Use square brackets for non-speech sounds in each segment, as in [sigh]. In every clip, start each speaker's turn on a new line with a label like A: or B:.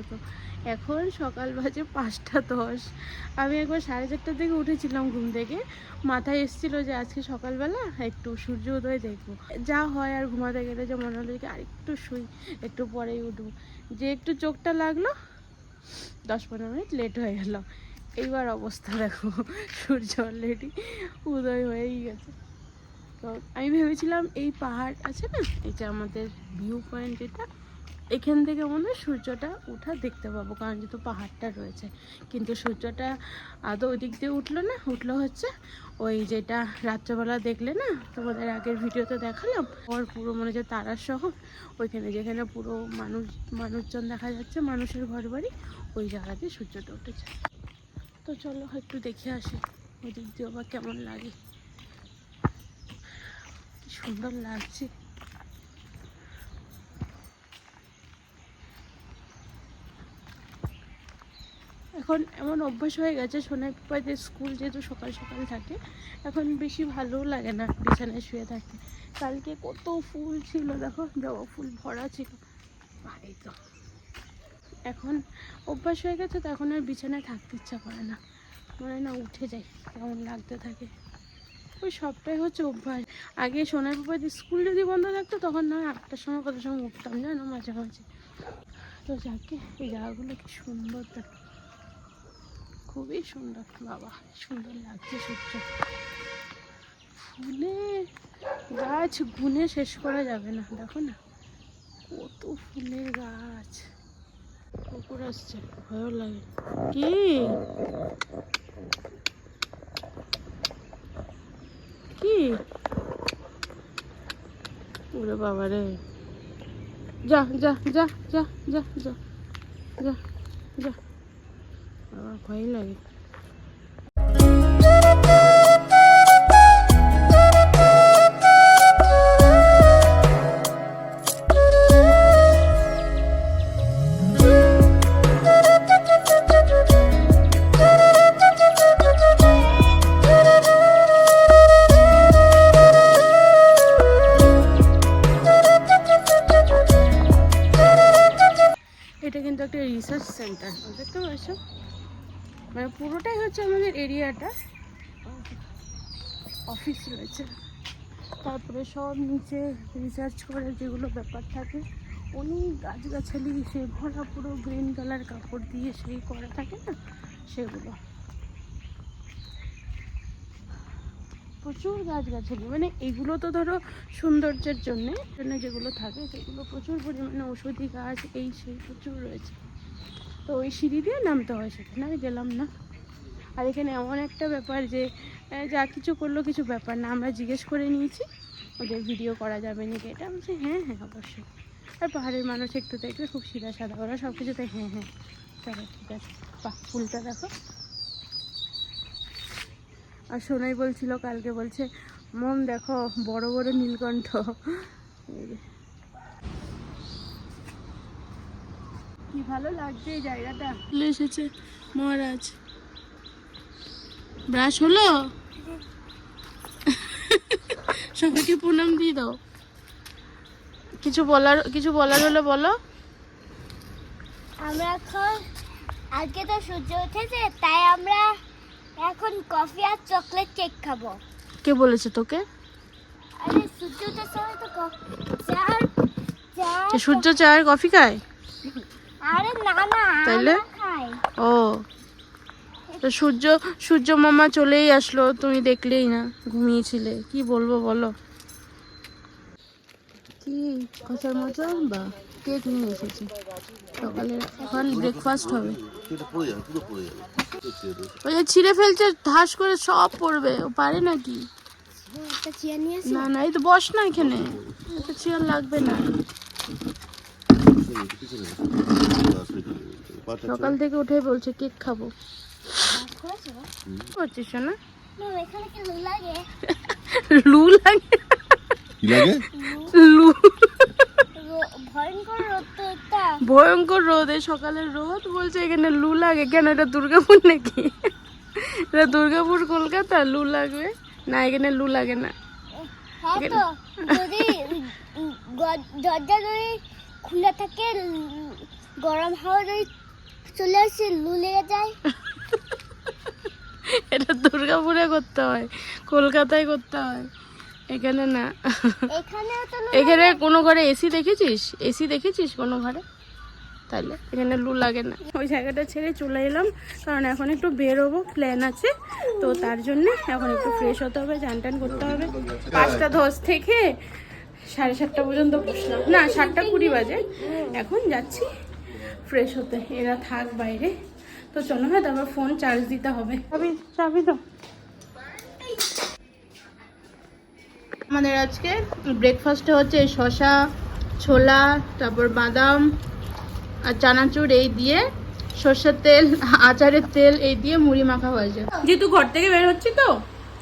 A: মতো এখন সকাল বাজে পাঁচটা দশ। আমি একবার সাড়ে চারটার দিকে উঠেছিলাম ঘুম থেকে। মাথায় এসেছিল যে আজকে সকালবেলা একটু সূর্য উদয় দেখব। যা হয় আর ঘুমাতে গেলে যে মনে হলো যে আরেকটু শুই, একটু পরেই উঠবো। যে একটু চোখটা লাগল, দশ পনেরো মিনিট লেট হয়ে গেল। এইবার অবস্থা দেখো, সূর্য অলরেডি উদয় হয়েই গেছে। তো আমি ভেবেছিলাম এই পাহাড় আছে না যে আমাদের ভিউ পয়েন্ট এটা এখান থেকে মনে হয় সূর্যটা উঠা দেখতে পাবো, কারণ যেহেতু পাহাড়টা রয়েছে। কিন্তু সূর্যটা আদৌ ওই দিক দিয়ে উঠল না, উঠল হচ্ছে ওই যেটা রাত্রেবেলা দেখলে না, তোমাদের আগের ভিডিওতে দেখালাম ওর পুরো মনে হচ্ছে তারার শহর। ওইখানে যেখানে পুরো মানুষ, মানুষজন দেখা যাচ্ছে, মানুষের ঘর বাড়ি, ওই জায়গাতে সূর্যটা উঠেছে। তো চলো একটু দেখে আসি ওই দিক দিয়ে আবার কেমন লাগে। সুন্দর লাগছে। এখন এমন অভ্যাস হয়ে গেছে পাপাদের স্কুল যেহেতু সকাল সকাল থাকে, এখন বেশি ভালোও লাগে না বিছানায় শুয়ে থাকতে কালকে কত ফুল ছিল দেখো জবা ফুল ভরা ছিল। ভারী তো। এখন অভ্যাস হয়ে গেছে তো এখন আর বিছানায় থাকতে ইচ্ছা করে না। মনে না উঠে যাই, কেমন লাগতে থাকে। ওই সবটাই হচ্ছে অভ্যাস। আগে সোনার স্কুল যদি বন্ধ থাকতো, তখন না আটটার সময় কত সময় উঠতাম জানো মাঝে মাঝে। তো যাকে, এই জায়গাগুলো কি সুন্দর দেখো। খুবই সুন্দর, বাবা, সুন্দর লাগছে সূর্য। ফুলে, গাছ গুনে শেষ করা যাবে না, দেখো না, কত ফুলের গাছ। কুকুর আসছে, ভয়ও লাগে। কি? কি? ওরে বাবা রে। যা যা যা যা যা যা যা যা। Ah, por ahí la মানে পুরোটাই হচ্ছে আমাদের এরিয়াটা। অফিস রয়েছে। তারপরে সব নিচে রিসার্চ করে যেগুলো ব্যাপার থাকে, অনেক গাছগাছালি সে ভরা পুরো গ্রিন কালার কাপড় দিয়ে সেই করা থাকে না, সেগুলো। প্রচুর গাছগাছালি মানে এগুলো তো ধরো সৌন্দর্যের জন্যে, জন্য যেগুলো থাকে, সেগুলো প্রচুর পরিমাণে ওষুধি গাছ, এই সেই প্রচুর রয়েছে। তো ওই সিঁড়ি দিয়ে নামতে হয়, সেখানে আমি গেলাম না। আর এখানে এমন একটা ব্যাপার যে যা কিছু করল কিছু ব্যাপার না, আমরা জিজ্ঞেস করে নিয়েছি, ওদের ভিডিও করা যাবে নাকি? এটা বলছে হ্যাঁ হ্যাঁ অবশ্যই। আর পাহাড়ের মানুষ একটু দেখবে খুব সিধা সাদা, ওরা সব কিছুতে হ্যাঁ হ্যাঁ চলো ঠিক আছে। বাহ, ফুলটা দেখো। আর সোনাই বলছিল, কালকে বলছে মন দেখো, বড় বড় নীলকণ্ঠ এই যে। কি ভালো লাগছে এই জায়গাটা? চলে এসেছে মহারাজ। ব্রাশ হলো? [laughs] সবাইকে প্রণাম দিয়ে দাও। কিছু বলার কিছু বলার হলে বলো।
B: আমরা এখন আজকে তো সূর্য উঠেছে তাই আমরা এখন কফি আর চকলেট কেক খাব।
A: কে বলেছে তোকে?
B: আরে সূর্য ওঠার সময় তো চার
A: যে সূর্য চায়ের কফি খায়?
B: আরে না না
A: তাইলে? ও। তো সূর্য সূর্য মামা চলেই আসলো তুমি দেখলেই না ঘুমিয়েছিলে। কি বলব বলো? কি কথার মতো বা? কেক নিয়ে এসেছে? সকালে এখন ব্রেকফাস্ট হবে। ওই যে ছিঁড়ে ফেলছে ধাস করে সব পড়বে। ও পারে নাকি?
B: একটা
A: না না এই তো বস না এখানে। এত চেয়ার লাগবে না
C: পিছনে, পিছনে। বাস, ওইখানে। পাটা
A: সকাল থেকে উঠে বলছে কেক খাব। করছিস না
B: না এখানে কি লু লাগে? [laughs]
A: লু
C: কি লাগে?
A: লু।
B: ভয়ঙ্কর রোদ তো একটা
A: ভয়ঙ্কর রোদ এই সকালের রোদ। বলছে এখানে লু লাগে কেন? এটা দুর্গাপুর নাকি? এটা দুর্গাপুর কলকাতা? লু লাগবে? না এখানে লু লাগে না।
B: হ্যাঁ দরজা যদি খুলে থাকে গরম হাওয়া যদি চলে আসে লু লেগে যায়। [laughs]
A: এটা দুর্গাপুরে করতে হয় কলকাতায় করতে হয়। এখানে না। এখানে কোনো ঘরে এসি দেখেছিস? এসি দেখেছিস কোনো ঘরে? তাহলে এখানে লু লাগে না। ওই জায়গাটা ছেড়ে চলে এলাম কারণ এখন একটু বেরোবো প্ল্যান আছে। তো তার জন্য এখন একটু ফ্রেশ হতে হবে চান টান করতে হবে। পাঁচটা দশ থেকে সাড়ে সাতটা পর্যন্ত বসলাম। না সাতটা কুড়ি বাজে। এখন যাচ্ছি ফ্রেশ হতে এরা থাক বাইরে। তো চলো হ্যাঁ তারপর ফোন চার্জ দিতে হবে। চাবি চাবি তো আমাদের আজকে ব্রেকফাস্টে হচ্ছে শশা ছোলা তারপর বাদাম আর চানাচুর এই দিয়ে সর্ষের তেল আচারের তেল এই দিয়ে মুড়ি মাখা হয়েছে। যেহেতু ঘর থেকে বের হচ্ছি তো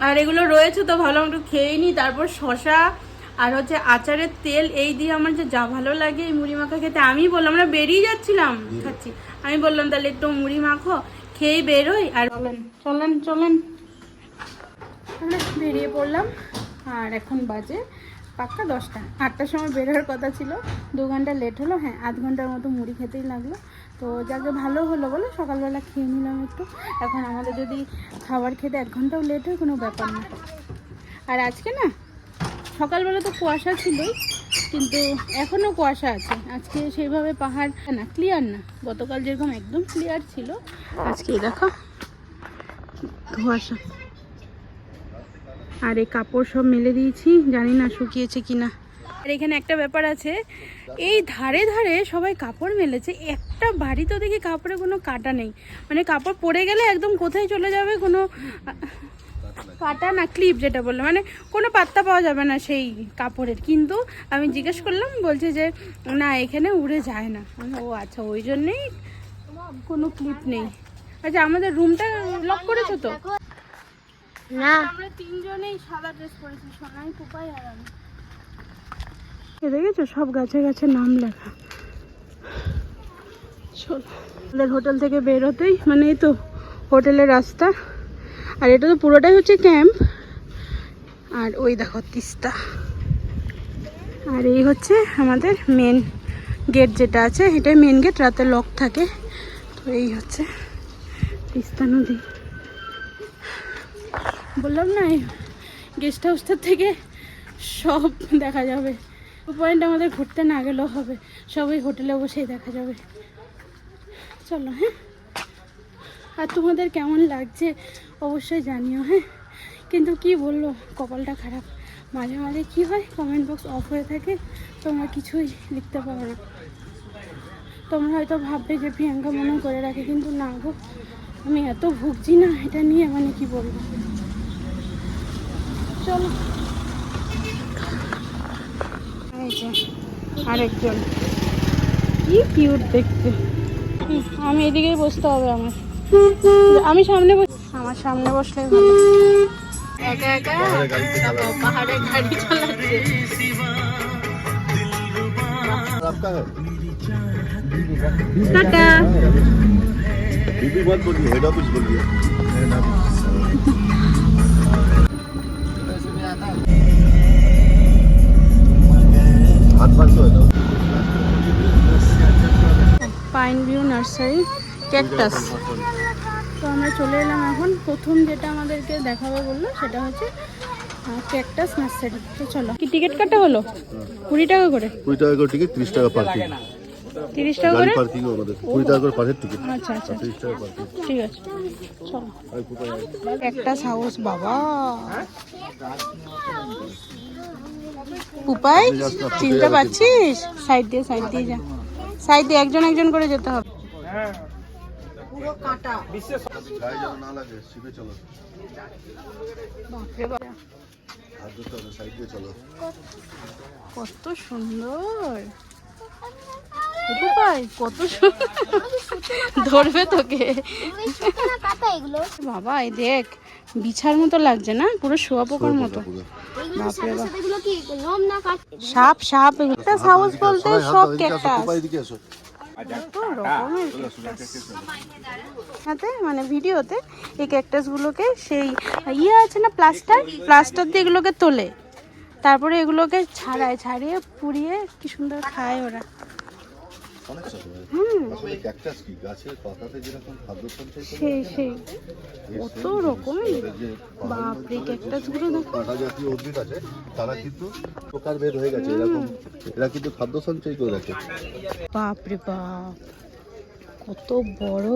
A: আর এগুলো রয়েছে তো ভালো একটু খেয়ে নিই তারপর শশা আর হচ্ছে আচারের তেল এই দিয়ে আমার যে যা ভালো লাগে এই মুড়ি মাখা খেতে আমি বললাম আমরা বেরিয়ে যাচ্ছিলাম খাচ্ছি। আমি বললাম তাহলে একটু মুড়ি মাখো খেয়েই বেরোই। আর চলেন চলেন চলেন। আমরা বেরিয়ে পড়লাম আর এখন বাজে পাক্কা দশটা। আটটার সময় বেরোর কথা ছিল দু ঘণ্টা লেট হলো হ্যাঁ আধ ঘণ্টার মতো মুড়ি খেতেই লাগল। তো যাকে ভালো হলো বলো সকালবেলা খেয়ে নিলাম একটু। এখন আমাদের যদি খাবার খেতে এক ঘন্টাও লেট হয় কোনো ব্যাপার না। আর আজকে না সকালবেলা তো কুয়াশা ছিলই কিন্তু এখনও কুয়াশা আছে। আজকে সেইভাবে পাহাড় না ক্লিয়ার না। গতকাল যেরকম একদম ক্লিয়ার ছিল, আজকে দেখো, কুয়াশা। আর এই কাপড় সব মেলে দিয়েছি, জানি না শুকিয়েছে কিনা। আর এখানে একটা ব্যাপার আছে, এই ধারে ধারে সবাই কাপড় মেলেছে, একটা বাড়িতেও দেখি কাপড়ে কোনো কাটা নেই। মানে কাপড় পরে গেলে একদম কোথায় চলে যাবে কোনো কাটা না ক্লিপ যেটা বলল মানে কোনো পাত্তা পাওয়া যাবে না সেই কাপড়ের। কিন্তু আমি জিজ্ঞেস করলাম বলছে যে না এখানে উড়ে যায় না। ও আচ্ছা ওই জন্যেই কোনো ক্লিপ নেই। আচ্ছা আমাদের রুমটা লক করেছ তো?
B: না।
A: আমরা তিনজনেই সাদা ড্রেস পরেছি সোনাই পুপাই আর আমি। দেখেছ সব গাছে গাছে নাম লেখা। চলো। আমাদের হোটেল থেকে বেরোতেই মানে এই তো হোটেলের রাস্তা। আর এটা তো পুরোটাই হচ্ছে ক্যাম্প আর ওই দেখো তিস্তা। আর এই হচ্ছে আমাদের মেন গেট যেটা আছে, এটাই মেন গেট রাতে লক থাকে। তো এই হচ্ছে তিস্তা নদী। বললাম না গেস্ট হাউসটার থেকে সব দেখা যাবে। পয়েন্ট আমাদের ঘুরতে না গেলেও হবে। সবই হোটেলে বসেই দেখা যাবে। চলো হ্যাঁ। আর তোমাদের কেমন লাগছে? অবশ্যই জানিও হ্যাঁ। কিন্তু কি বলল কপালটা খারাপ। মাঝে মাঝে কি হয় কমেন্ট বক্স অফ হয়ে থাকে, তোমরা কিছুই লিখতে পারো না। তোমরা হয়তো ভাববে যে প্রিয়াঙ্কা মনে করে রাখে, কিন্তু না গো, আমি এত ভুগছি না, এটা নিয়ে মানে কি বলব। চলো। আরেকজন। কি কিউট দেখতে। আমি এদিকেই বসতে হবে আমার। আমি সামনে আমার সামনে বসলে ভালো একা একা দেখো, পাহাড়ে গাড়ি চালাচ্ছে
C: आपका है
A: টাটা
C: बीबी मत बोलिए हेड ऑफिस बोलिए हाथ पाँच सौ है ना
A: পাইন ভিউ নার্সারি ক্যাকটাস তো আমরা চলে এলাম এখন। প্রথম যেটা আমাদেরকে দেখাবে বলল সেটা হচ্ছে ক্যাকটাস নার্সারি তো চলো কি টিকিট কাটা হলো? কুড়ি টাকা করে?
C: কুড়ি টাকা করে টিকিট তিরিশ টাকা পার্কিং
A: তিরিশ টাকা করে?
C: পার্কিং আমাদের। কুড়ি টাকা করে পার্কের টিকিট
A: আচ্ছা আচ্ছা।
C: তিরিশ টাকা পার্কিং
A: ঠিক আছে। চলো।
C: আর
A: হাউস বাবা। উপায়? চিনতে পারছিস? সাইড দিয়ে সাইড দিয়ে যা। সাইড দিয়ে একজন একজন করে যেতে হবে।
C: গায়ে যেন না লাগে শিখে চলো। হাত ধরতে হবে সাইড দিয়ে চলো।
A: কত সুন্দর। কত ধরবে তোকে। বাবা এই দেখ বিছার মতো লাগছে না? পুরো শোয়া পোকার মতো।
C: পুরো।
B: কাট
A: সাপ সাপ হাউস বলতে সব ক্যাকটাস। হাতে মানে ভিডিওতে এই ক্যাকটাসগুলোকে সেই ইয়ে আছে না প্লাস্টার প্লাস্টার দিয়ে এগুলোকে তোলে। তারপরে এগুলোকে ছাড়ায় ছাড়িয়ে পুড়িয়ে কি সুন্দর খায় ওরা।
C: অনেক আসলে ক্যাকটাস কি? গাছের পাতাতে যেরকম খাদ্য সঞ্চয়
A: সেই সেই। কত রকমের।
C: আমাদের যে
A: বাপরে,
C: অঞ্চলে যে
A: cactus
C: ছোটগুলো
A: দেখো।
C: কাঁটা জাতীয় উদ্ভিদ আছে তারা কিন্তু প্রকার ভেদ হয়ে গেছে এরকম এরা কিন্তু খাদ্য সঞ্চয় করে রাখে।
A: বাপরে বাপ কত বড়।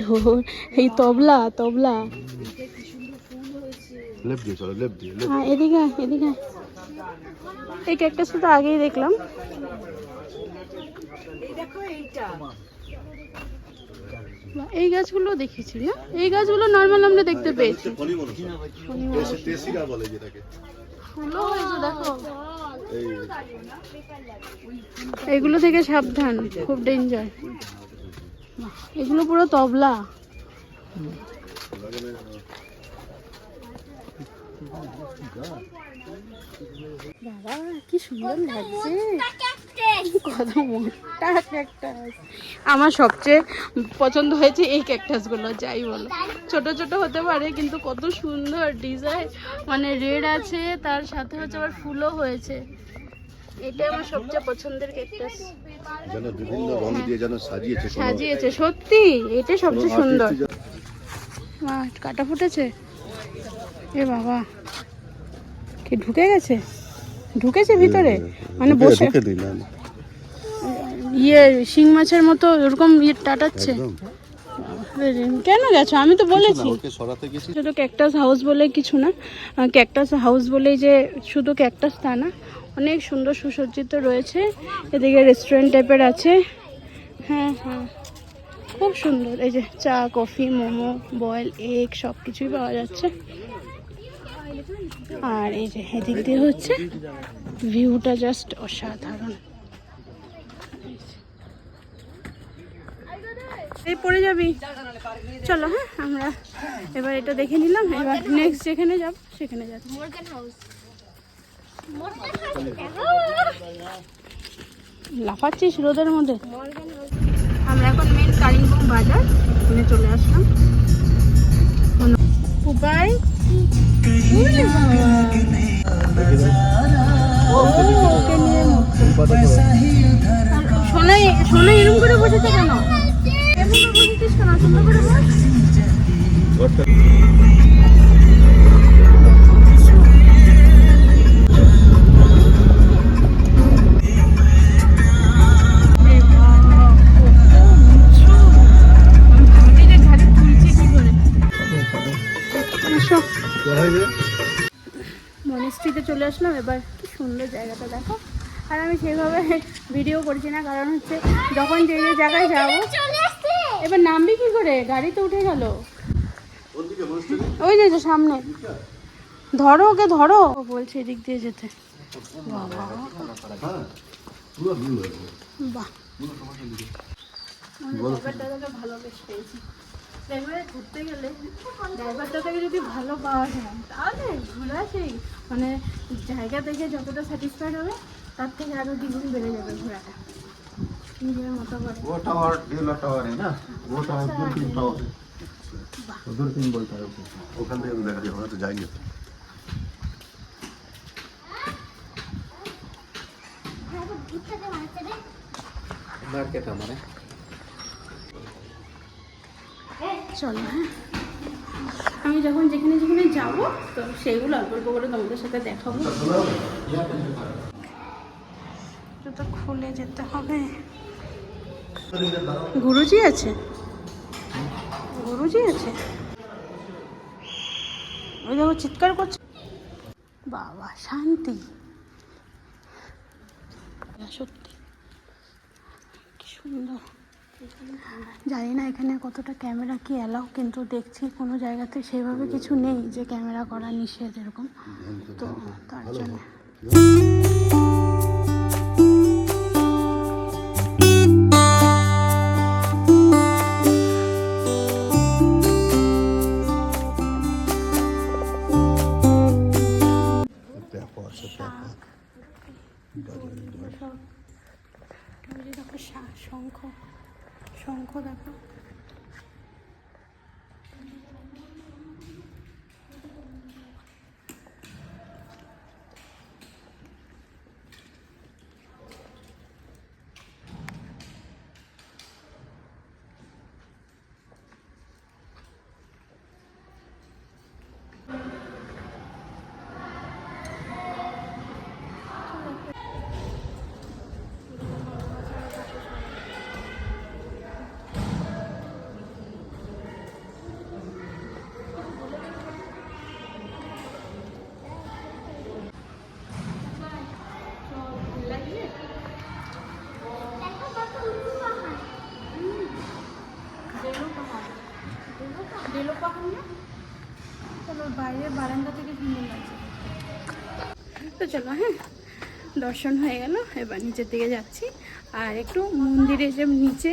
A: ঢোল এই তবলা তবলা।
C: লেপ দিয়ে চলো লেপ দিয়ে
A: হ্যাঁ এদিকে এদিকে এই ক্যাকটাসটা তো আগেই দেখলাম। এই গাছগুলো দেখেছি না এই গাছগুলো নর্মাল আমরা দেখতে পেয়েছি। ফুলও হয়েছে দেখো। এগুলো থেকে সাবধান খুব ডেঞ্জার এগুলো পুরো তবলা। বাবা কি সুন্দর লাগছে। কত মোটা ক্যাকটাস আমার সবচেয়ে পছন্দ হয়েছে এই ক্যাকটাসগুলো যাই বলো। ছোট ছোট হতে পারে কিন্তু কত সুন্দর ডিজাইন মানে রেড আছে তার সাথে হচ্ছে আবার ফুলও হয়েছে। এটা আমার সবচেয়ে পছন্দের ক্যাকটাস
C: যেন বিভিন্ন রং দিয়ে যেন সাজিয়েছে
A: সাজিয়েছে সত্যি এটা সবচেয়ে সুন্দর। কাটা ফুটেছে? এ বাবা কি ঢুকে গেছে? ঢুকেছে ভিতরে? মানে বসে ইয়ে শিং মাছের মতো ওরকম ইয়ে টাটাচ্ছে। কেন গেছো? আমি তো বলেছি। শুধু ক্যাকটাস হাউস বলে কিছু না। ক্যাকটাস হাউস বলেই যে শুধু ক্যাকটাস তা না অনেক সুন্দর সুসজ্জিত রয়েছে। এদিকে রেস্টুরেন্ট টাইপের আছে। হ্যাঁ হ্যাঁ। খুব সুন্দর। এই যে চা কফি মোমো বয়েল এগ সব কিছুই পাওয়া যাচ্ছে। আর এই যে এদিক দিয়ে হচ্ছে ভিউটা জাস্ট অসাধারণ। এই পড়ে যাবি? চলো হ্যাঁ আমরা এবার এটা দেখে নিলাম। এবার নেক্সট যেখানে যাব সেখানে যাচ্ছি।
B: মর্গান হাউস
A: লাফাচ্ছিস রোদের মধ্যে? আমরা এখন মেন কালিম্পং বাজার এখানে চলে আসলাম। উপায়? সোনাই সোনাই এরম করে বসেছে কেন? মনেস্ট্রিতে চলে আসলাম এবার সুন্দর জায়গাটা দেখো। আর আমি সেইভাবে ভিডিও করছি না কারণ হচ্ছে যখন যে যে জায়গায় যাব এবার নামবি কি করে? গাড়ি তো উঠে গেল। ওই যে যে সামনে। ধরো ওকে ধরো। ও বলছে এদিক দিয়ে যেতে। বাবা।
C: হ্যাঁ
A: বাহ। ড্রাইভার ভালো বেশ পেয়েছি। ঘুরতে গেলে ড্রাইভারটা থেকে যদি ভালো পাওয়া যায় তাহলে ঘোরা মানে জায়গা দেখে যতটা স্যাটিসফাইড হবে তার থেকে আরও দ্বিগুণ বেড়ে যাবে ঘোরাটা।
C: যাই না? আচ্ছা, আচ্ছা। মার্কেট আমারে
A: চলো হ্যাঁ। আমি যখন যেখানে যেখানে যাব তো সেইগুলো অল্প অল্প করে তোমাদের সাথে দেখাবো। জুতো খুলে যেতে হবে। গুরুজি আছে? গুরুজি আছে? ওই দেখো চিৎকার করছে। বাবা শান্তি। সত্যি। কি সুন্দর। জানি না এখানে কতটা ক্যামেরা কি অ্যালাউ কিন্তু দেখছি কোনো জায়গাতে সেভাবে কিছু নেই যে ক্যামেরা করা নিষেধ এরকম। তো তার জন্য।
C: দেখো আছে দেখো
A: সব ওই চলো হ্যাঁ। দর্শন হয়ে গেল এবার নিচের দিকে যাচ্ছি। আর একটু মন্দিরে যে নিচে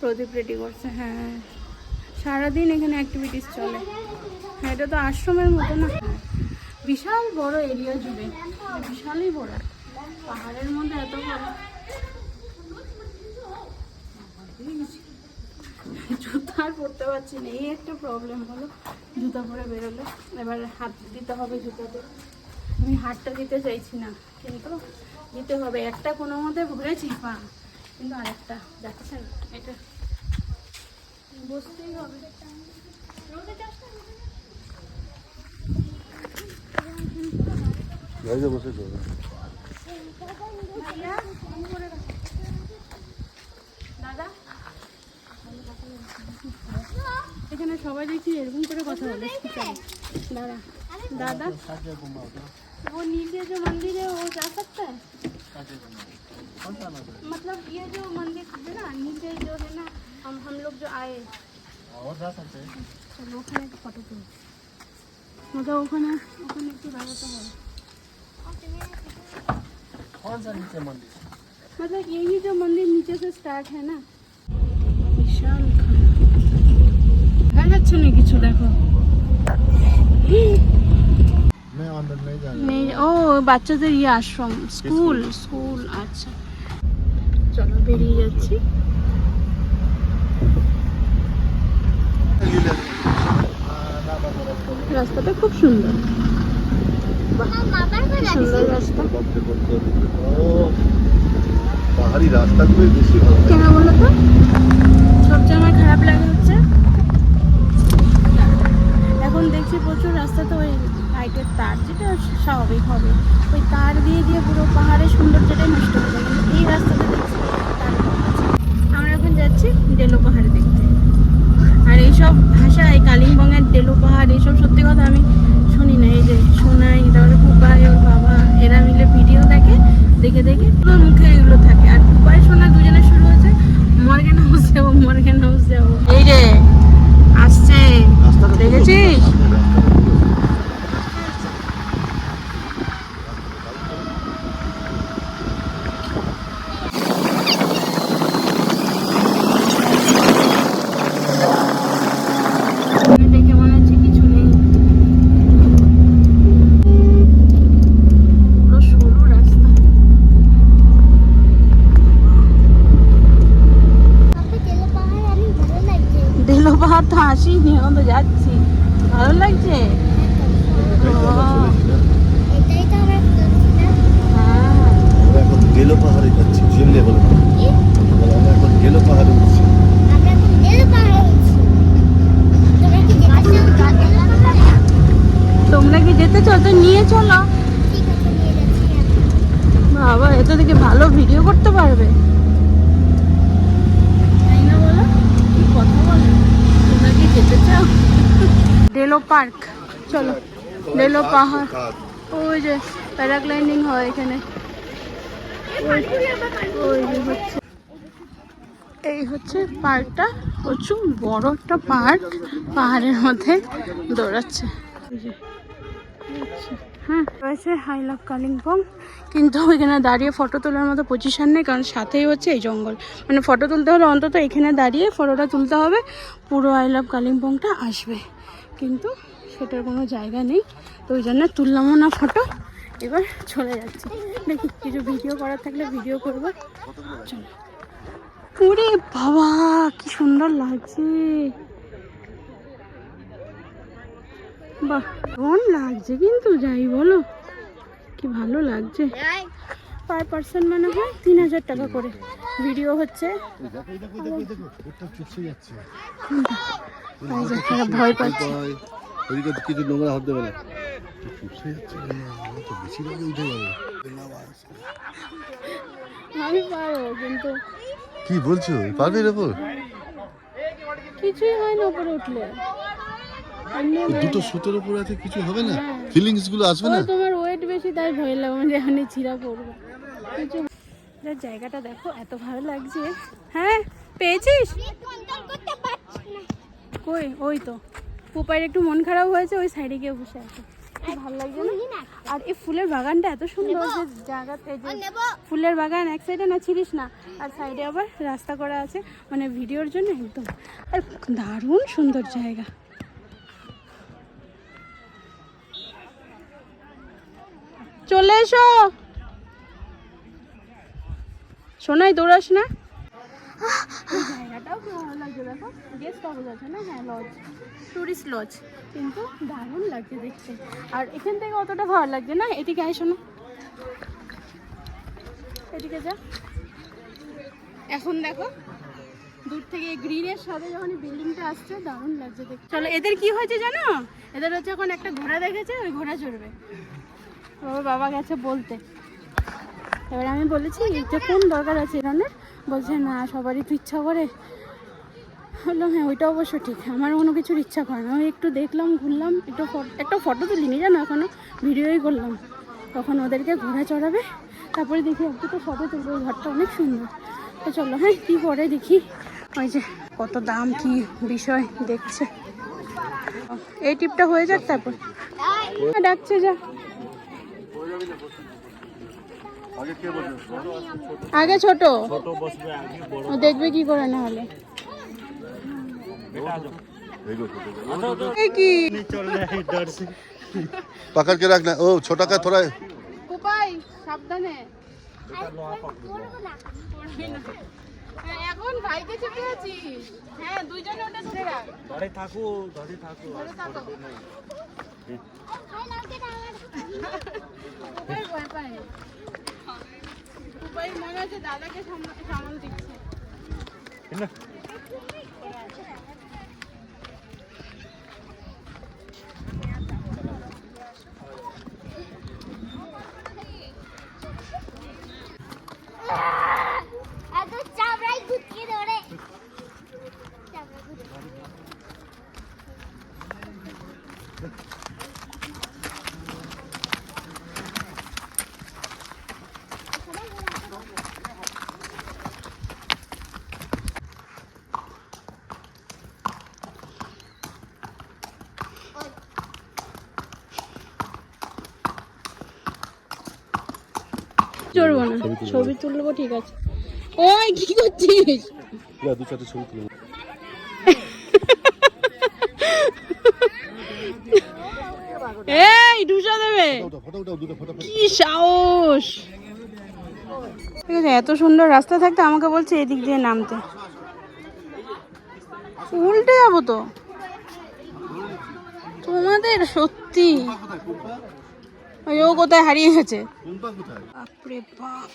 B: প্রদীপ রেডি করছি।
A: হ্যাঁ। সারাদিন এখানে অ্যাক্টিভিটিস চলে। হ্যাঁ এটা তো আশ্রমের মতো না। বিশাল বড় এরিয়া জুড়ে। বিশালই বড়। পাহাড়ের মধ্যে এত বড়। জুতো আর পরতে পারছি না। এই একটা প্রবলেম হলো জুতো পরে বেরোলে। এবার হাত দিতে হবে জুতোতে। আমি হাতটা দিতে চাইছি না কিন্তু দিতে হবে। একটা কোনো মতে ভরেছি পা কিন্তু আরেকটা যাচ্ছে না এটা বসতেই হবে।
C: গাড়িতে বসে
A: এখানে সবাই দেখছি এরকম করে কথা বলে। দাদা? দাদা? वो नीचे जो मंदिर है वो जा सकता है मतलब ये जो मंदिर है ना नीचे जो है ना हम हम लोग जो आए
C: और जा सकते हैं
A: চলো ওখানে একটু ফটো তুলি मतलब ওখানে ওখানে একটু দাঁড়াতে হবে
C: कौन सा नीचे मंदिर
A: मतलब यही जो मंदिर नीचे से स्टार्ट है ना বিশাল দেখা যাচ্ছে না কিছু দেখো
C: मैं अंदर नहीं जा
A: নেই ও বাচ্চাদের ইয়ে আশ্রম স্কুল স্কুল। আচ্ছা। চলো বেরিয়ে যাচ্ছি। রাস্তাটা খুব সুন্দর। সুন্দর রাস্তা।
C: পাহাড়ি রাস্তাগুলোই বেশি ভালো
A: কেন বলো তো? সবচেয়ে আমার খারাপ লাগে হচ্ছে। এখন দেখছি প্রচুর রাস্তা তো হয়ে ওই লাইটের তার যেটা স্বাভাবিক হবে। ওই তার দিয়ে দিয়ে পুরো পাহাড়ের সৌন্দর্যটাই নষ্ট হয়ে যায় কিন্তু এই রাস্তাতে দেখছি। আমরা এখন যাচ্ছি ডেলো পাহাড় দেখতে। আর এইসব ভাষা এই কালিম্পংয়ের ডেলো পাহাড় এইসব সত্যি কথা আমি শুনি না। এই যে শোনাই তারপরে কুপাই ওর বাবা এরা মিলে ভিডিও দেখে দেখে দেখে পুরো মুখে এগুলো থাকে। আর কুপাই শোনা দুজনে শুরু হয়েছে মর্গেন হাউস যাব মর্গেন হাউস যাব। এই রে আসছে। দেখেছিস
C: সুন্দর, রাস্তাটা খুব সুন্দর।
A: এখানে দেখে মনে হচ্ছে কিছু নেই পুরো সরু রাস্তা
B: আপনি গেলে পাহাড় আমি ভালো লাগছে
A: দিল পাহাড় তো আসিনি এখন তো যাচ্ছি। ভালো লাগছে
C: এটাই তো আমরা চলেছি না?
B: এটাই তো আমরা করছি না
A: হ্যাঁ
C: আমরা এখন গেলো পাহাড়ে যাচ্ছি জিমলে বলে না
B: কি?
C: বলে, আমরা এখন গেলো পাহাড়ে উঠছি
B: আমরা এখন গেলে পাহাড়ে উঠছি তোমরা কি যেতে চাও গেলে পাহাড়ে
A: তোমরা কি যেতে চাও তো নিয়ে চলো
B: ঠিক আছে নিয়ে যাচ্ছি আমি
A: বাবা এত দেখে ভালো ভিডিও করতে পারবে তাই না বলো কি কথা বলো তোমরা কি যেতে চাও ডেলো পার্ক চলো ডেলো পাহাড় ওই যে প্যারাগ্লাইডিং হয় এখানে। ওই- যে হচ্ছে। এই হচ্ছে পার্কটা। প্রচুর বড় একটা পার্ক। পাহাড়ের মধ্যে দৌড়াচ্ছে। আচ্ছা, হ্যাঁ রয়েছে হাই লাভ কালিম্পং কিন্তু ওইখানে দাঁড়িয়ে ফটো তোলার মতো পজিশন নেই, কারণ সাথেই হচ্ছে এই জঙ্গল। মানে ফটো তুলতে হলে অন্তত এখানে দাঁড়িয়ে ফটোটা তুলতে হবে, পুরো আই লাভ কালিম্পংটা আসবে। কিন্তু সেটার কোনো জায়গা নেই, তো ওই জন্য তুললামও না ফটো এবার চলে যাচ্ছি। দেখি, কিছু ভিডিও করার থাকলে ভিডিও করব। চলো। ওরে বাবা, কি সুন্দর লাগছে। বাহ কেমন লাগছে কিন্তু যাই বলো। কি ভালো লাগছে। পার পার্সন মানে হয় তিন হাজার টাকা করে। ভিডিও হচ্ছে। ভয় পাচ্ছে।
C: কিছু নোংরা হতে পারে
A: আমি পারব কিন্তু
C: কি বলছো? পারবে এর
A: কিছুই হয় না উপরে উঠলে।
C: দুটো সুতোর উপর আছে কিছু হবে না?
A: হ্যাঁ।
C: ফিলিংসগুলো আসবে না?
A: তোমার ওয়েট বেশি তাই ভয় লাগে মানে এখানে ছিঁড়া পড়বে কিছু যা জায়গাটা দেখো এত ভালো লাগছে। হ্যাঁ পেয়েছিস?
B: কন্ট্রোল করতে পারছি না
A: কই ওই তো। পুপাইয়ের একটু মন খারাপ হয়েছে ওই সাইডে গিয়ে বসে আছে। ভালো লাগছে না? আর এই ফুলের বাগানটা এত সুন্দর যে জায়গাতে যে ফুলের বাগান এক সাইডে না ছিলিস না আর সাইডে আবার রাস্তা করা আছে। মানে ভিডিওর জন্য একদম। আর দারুণ সুন্দর জায়গা। চলে এসো। সোনাই দৌড়াস না। জায়গাটাও ভালো লাগছে দেখো। গেস্ট হাউস আছে না? হ্যাঁ লজ টুরিস্ট লজ কিন্তু দারুণ লাগছে দেখতে। আর এখান থেকে অতটা ভালো লাগছে না? এদিকে আয় শোনো এদিকে যা। এখন দেখো দূর থেকে গ্রিনের সাথে যখন বিল্ডিংটা আসছে দারুণ লাগছে দেখতে। চলো এদের কি হয়েছে জানো? এদের হচ্ছে এখন একটা ঘোড়া দেখেছে ওই ঘোড়া চড়বে। বাবা বাবা গেছে বলতে। এবার আমি বলেছি যে কোন দরকার আছে এখানে বলছে না সবারই তো ইচ্ছা করে। বললাম হ্যাঁ ওইটা অবশ্য ঠিক। আমার কোনো কিছুর ইচ্ছা করে না। ওই একটু দেখলাম ঘুরলাম একটু একটা ফটো তুলিনি জানো এখনও ভিডিওই করলাম। তখন ওদেরকে ঘোড়া চড়াবে তারপরে দেখি একটু তো ফটো তুলবো ঘরটা অনেক সুন্দর। তো চলো হ্যাঁ কী করে দেখি? ওই যে কত দাম কি বিষয় দেখছে। এই টিপটা হয়ে যাক তারপর। হ্যাঁ, ডাকছে যা।
C: আগে কে বলবে
A: আগে ছোট ও দেখবে কি করে না হলে এই কি
C: पकड़ के रखना ओ छोटा का थोड़ा
A: কুপাই সাবধানে
B: করবো না
A: হ্যাঁ, এখন ভাইকে চেপে আছিস হ্যাঁ দুইজন ওটা ধরে রাখ
D: ধরে থাকো ধরে থাকো
A: ধরে থাকো। মনে হচ্ছে দাদাকে সামলাতে সামাল দিচ্ছে তুলবো ঠিক আছে। ওই কি করছিস?
C: দু চারটে ছবি তুলবো [laughs]
A: এই দুশো দেবে। কি সাহস। ঠিক আছে এত সুন্দর রাস্তা থাকতে আমাকে বলছে এদিক দিয়ে নামতে। উল্টে যাব তো। তোমাদের সত্যি। ওই ও কোথায় হারিয়ে গেছে। বাপরে বাপ।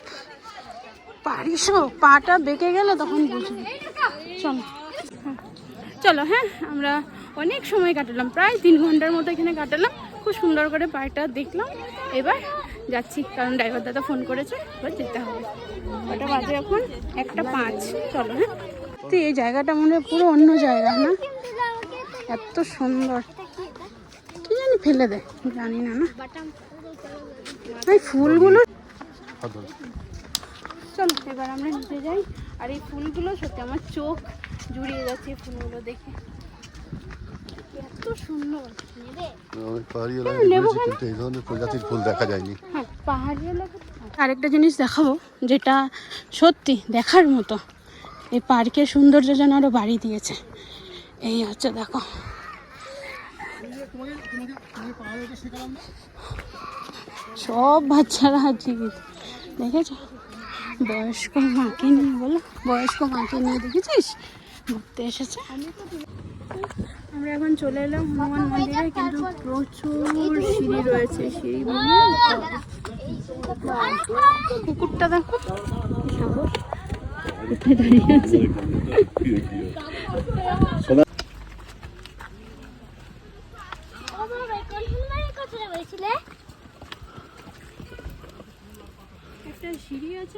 A: পারিস পাটা বেঁকে গেলে তখন বুঝবি চলো। হ্যাঁ। চলো হ্যাঁ আমরা অনেক সময় কাটালাম প্রায় তিন ঘণ্টার মতো এখানে কাটালাম। খুব সুন্দর করে পার্কটা দেখলাম। এবার যাচ্ছি কারণ ড্রাইভার দাদা ফোন করেছে এবার যেতে হবে। ওটা বাজে এখন? একটা পাঁচ। চলো হ্যাঁ। তো এই জায়গাটা মনে হয় পুরো অন্য জায়গা না? এত সুন্দর। কি জানি ফেলে দেয় জানি না না? এই ফুলগুলো
C: ধরো।
A: চলো এবার আমরা নিচে যাই। আর এই ফুলগুলো সত্যি আমার চোখ জুড়িয়ে যাচ্ছে ফুলগুলো দেখে। এত সুন্দর হ্যাঁ,
C: প্রজাতির ফুল দেখা যায়নি।
A: হ্যাঁ আরেকটা জিনিস দেখাবো যেটা সত্যি দেখার মতো। এই পার্কের সৌন্দর্য যেন আরও বাড়ি দিয়েছে। এই হচ্ছে দেখো। সব বাচ্চারা জিত দেখেছ? বয়স্ক মাকে নিয়ে বলো। বয়স্ক মাকে নিয়ে দেখেছিস? ঘুরতে এসেছে? আমরা এখন চলে এলাম হনুমান মন্দিরে কিন্তু প্রচুর সিঁড়ি রয়েছে সিঁড়ি কুকুরটা দেখো। কোথায় দাঁড়িয়ে আছে [laughs]
B: ও বাবা কোন ফুলবাড়ির কথা বলছিলে
A: একটা সিঁড়ি আছে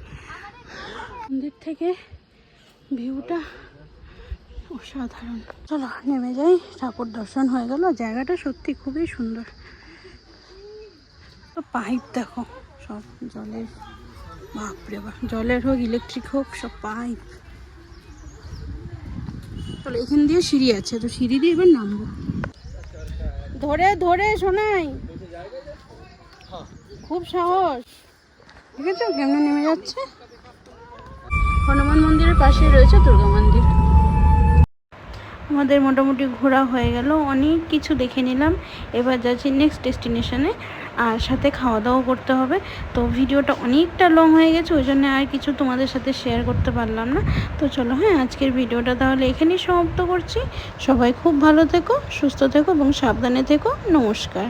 A: মন্দির থেকে ভিউটা অসাধারণ। চলো, নেমে যাই। ঠাকুর দর্শন হয়ে গেল। জায়গাটা সত্যি খুবই সুন্দর। পাইপ দেখো, সব জলের, বাপরে বাপ, জলের হোক ইলেকট্রিক হোক, সব পাইপ। চলো, এখান দিয়ে সিঁড়ি আছে, তো সিঁড়ি দিয়ে এবার নামবো। ধরে ধরে শোনাই খুব সাহস। ঠিক আছে কেমন নেমে যাচ্ছে? হনুমান মন্দিরের পাশে রয়েছে দুর্গা মন্দির। আমাদের মোটামুটি ঘোরা হয়ে গেল, অনেক কিছু দেখে নিলাম। এবার যাচ্ছি নেক্সট ডেস্টিনেশনে আর সাথে খাওয়া দাওয়া করতে হবে। তো ভিডিওটা অনেকটা লং হয়ে গেছে, ওই জন্য আর কিছু তোমাদের সাথে শেয়ার করতে পারলাম না। তো চলো হ্যাঁ আজকের ভিডিওটা তাহলে এখানেই সমাপ্ত করছি। সবাই খুব ভালো থেকো, সুস্থ থেকো এবং সাবধানে থেকো। নমস্কার।